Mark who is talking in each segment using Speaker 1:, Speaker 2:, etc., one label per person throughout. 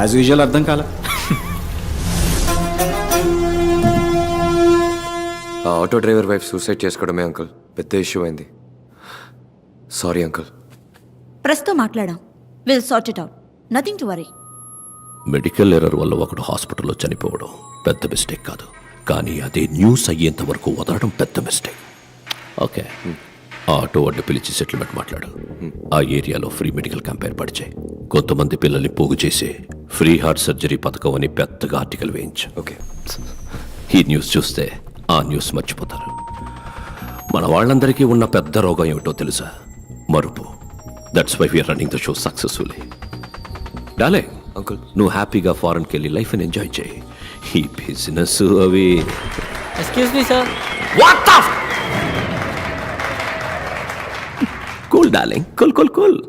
Speaker 1: As usual అర్థం కాల.
Speaker 2: ఆ ఆటో డ్రైవర్ వైఫ్ సూసైడ్ చేసుకోవడమే అంకుల్ పెద్ద ఇష్యూ అయింది. సారీ అంకుల్
Speaker 3: ప్రస్తుతం మాట్లాడాం. Will sort it out nothing to worry
Speaker 4: medical error వల్ల ఒకడు హాస్పిటల్లో చనిపోవడం పెద్ద మిస్టేక్ కాదు. కానీ అదే న్యూస్ అయ్యేంత వరకు వదలడం పెద్ద మిస్టేక్ ఓకే ఆ ఆటో అడ్డు పిలిచి సెటిల్మెంట్ మాట్లాడు. ఆ ఏరియాలో ఫ్రీ మెడికల్ క్యాంప్ ఏర్పాటు చేయి. కొంతమంది పిల్లల్ని పోగు చేసి ఫ్రీ హార్ట్ సర్జరీ పథకం అని పెద్దగా ఆర్టికల్ వేయించు.
Speaker 2: ఓకే.
Speaker 4: ఈ న్యూస్ చూస్తే ఆ న్యూస్ మర్చిపోతారు. మన వాళ్ళందరికీ ఉన్న పెద్ద రోగం ఏమిటో తెలుసా? మరుపు. That's why we are running the show successfully డాలే
Speaker 2: uncle.
Speaker 4: నువ్వు హ్యాపీగా ఫారెన్కి వెళ్ళి లైఫ్ని ఎంజాయ్ చేయి. ఈ బిజినెస్ అవి.
Speaker 5: Excuse me sir
Speaker 4: cool darling cool cool cool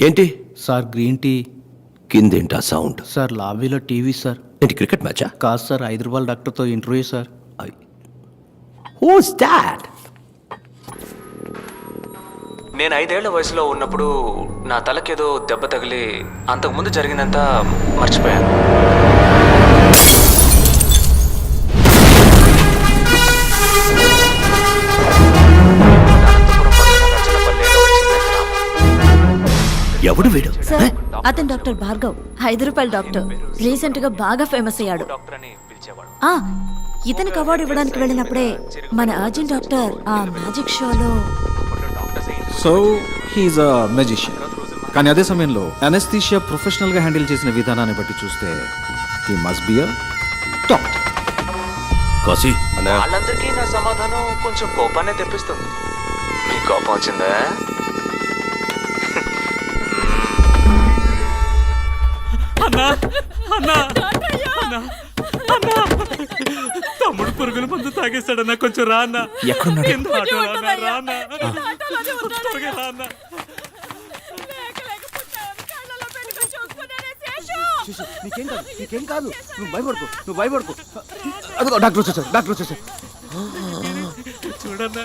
Speaker 4: ఏంటి?
Speaker 6: Sir green tea.
Speaker 4: కిందేంటా sound?
Speaker 6: Sir లాబీలో టీవీ సార్.
Speaker 4: ఏంటి క్రికెట్ మ్యాచా?
Speaker 6: కాదు సార్ హైదరాబాద్ డాక్టర్తో ఇంటర్వ్యూ సార్.
Speaker 4: Who's that?
Speaker 7: నేను ఐదేళ్ళ వయసులో ఉన్నప్పుడు నా తలకేదో దెబ్బ తగిలి అంతకుముందు జరిగిందంతా మర్చిపోయాను.
Speaker 4: ఎవడు వీడు?
Speaker 3: సార్ అతను డాక్టర్ భార్గవ్ హైదరాబాద్ డాక్టర్. రీసెంట్గా బాగా ఫేమస్ అయ్యాడు.
Speaker 7: డాక్టర్ అని పిలిచేవాడు
Speaker 3: ఆ ఇతనికి అవార్డు ఇవ్వడానికి వెళ్ళినప్పుడే మన అర్జున్ డాక్టర్ ఆ మ్యాజిక్ షోలో
Speaker 1: so he is a magician కానీ అదే సమయంలో అనస్థీషియా ప్రొఫెషనల్గా హ్యాండిల్ చేసిన విధానాన్ని బట్టి చూస్తే he must be a top
Speaker 4: Kashi.
Speaker 7: వాళ్ళందరికీ నా సమాధానం కొంచెం కోపాన్ని తెప్పిస్తుంది. మీ కోపం వచ్చిందా?
Speaker 5: అన్నా. అన్నా. అన్నా. తమ్ముడు పురుగుల మందు తాగేస్తాడన్నా కొంచెం రా అన్న.
Speaker 7: ఎక్కడున్నాడు?
Speaker 5: కింద ఆటోలో అన్నా, రా అన్నా. త్వరగా రా అన్నా.
Speaker 1: నీకేం కాదు నీకేం కాదు. నువ్వు భయపడుకో నువ్వు భయపడుకో. అదిగో డాక్టర్ వచ్చేసారు డాక్టర్ వచ్చేసారు
Speaker 5: చూడన్నా.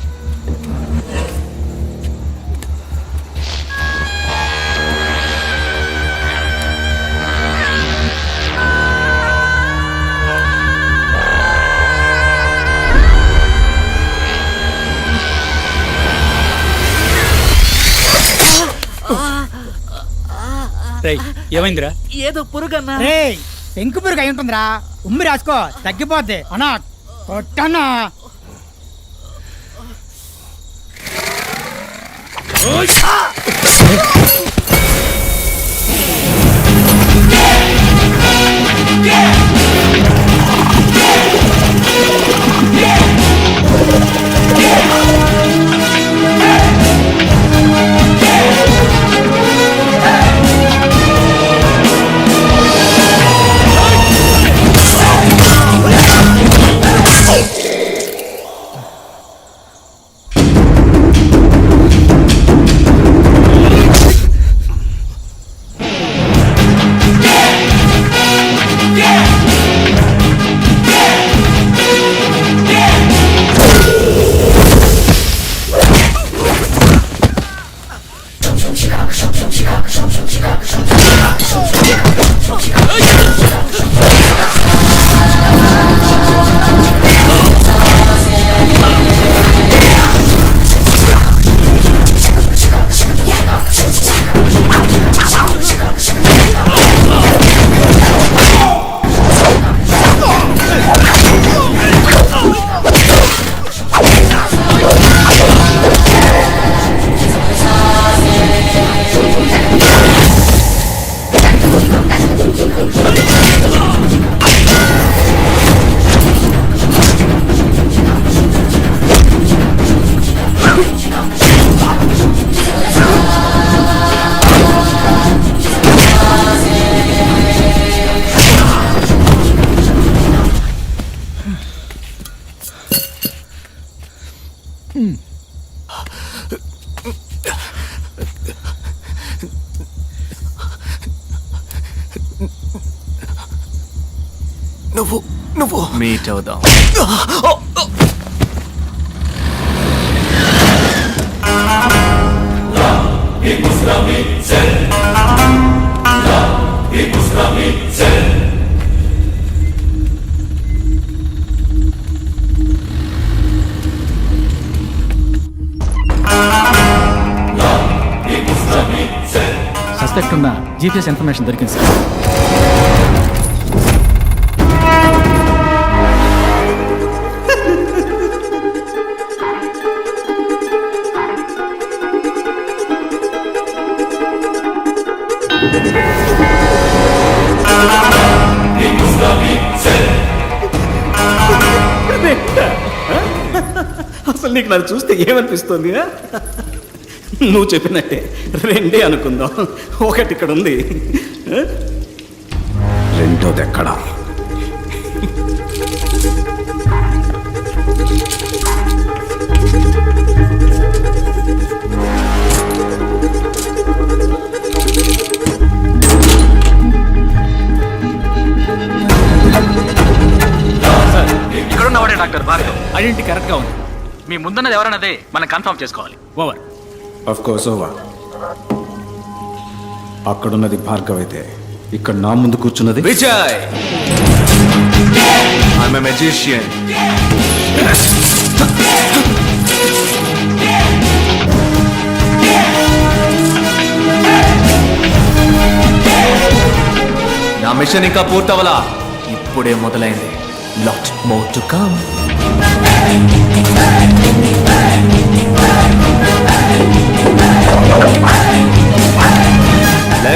Speaker 5: రేయ్ ఏమైందిరా?
Speaker 8: ఏదో పురుగన్నా.
Speaker 5: రే పెంకు పురుగు అయి ఉంటుందిరా. ఉమ్మి రాసుకో తగ్గిపోద్ది. అన్నా కొట్టన్నా.
Speaker 4: ఆ
Speaker 5: 手机壳，手机壳，手机壳，手机壳，手机壳，手机壳，手机壳。
Speaker 7: నువ్వు నువ్వు. మీట్ అవుదాం.
Speaker 6: సస్పెక్ట్ ఉన్న జీపీఎస్ ఇన్ఫర్మేషన్ దొరికింది సార్.
Speaker 1: అసలు నీకు నన్ను చూస్తే ఏమనిపిస్తుంది నువ్వు చెప్పినట్టే. రెండే అనుకుందాం. ఒకటి ఇక్కడ ఉంది. రెండోది ఎక్కడా?
Speaker 6: మీ ముందున్నది ఎవరన్నదే మనం కన్ఫర్మ్ చేసుకోవాలి. ఓవర్
Speaker 1: అఫ్ కోర్స్ ఓవా అక్కడున్నది భార్గవ్ అయితే ఇక్కడ నా ముందు కూర్చున్నది?
Speaker 7: విజయ్! ఐఎమ్ ఎ మెజిషియన్ నా మిషన్ ఇంకా పూర్తవలా? ఇప్పుడే మొదలైంది. Lot more to come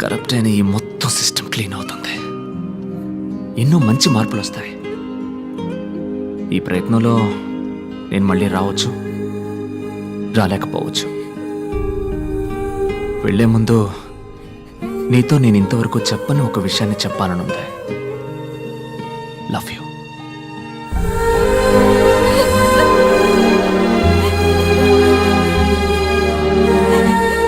Speaker 7: corrupt అయిన ఈ మొత్తం సిస్టమ్ క్లీన్ అవుతుంది. ఎన్నో మంచి మార్పులు వస్తాయి. ఈ ప్రయత్నంలో నేను మళ్ళీ రావచ్చు రాలేకపోవచ్చు. వెళ్ళే ముందు నీతో నేను ఇంతవరకు చెప్పని ఒక విషయాన్ని చెప్పాలనుంది. Love you.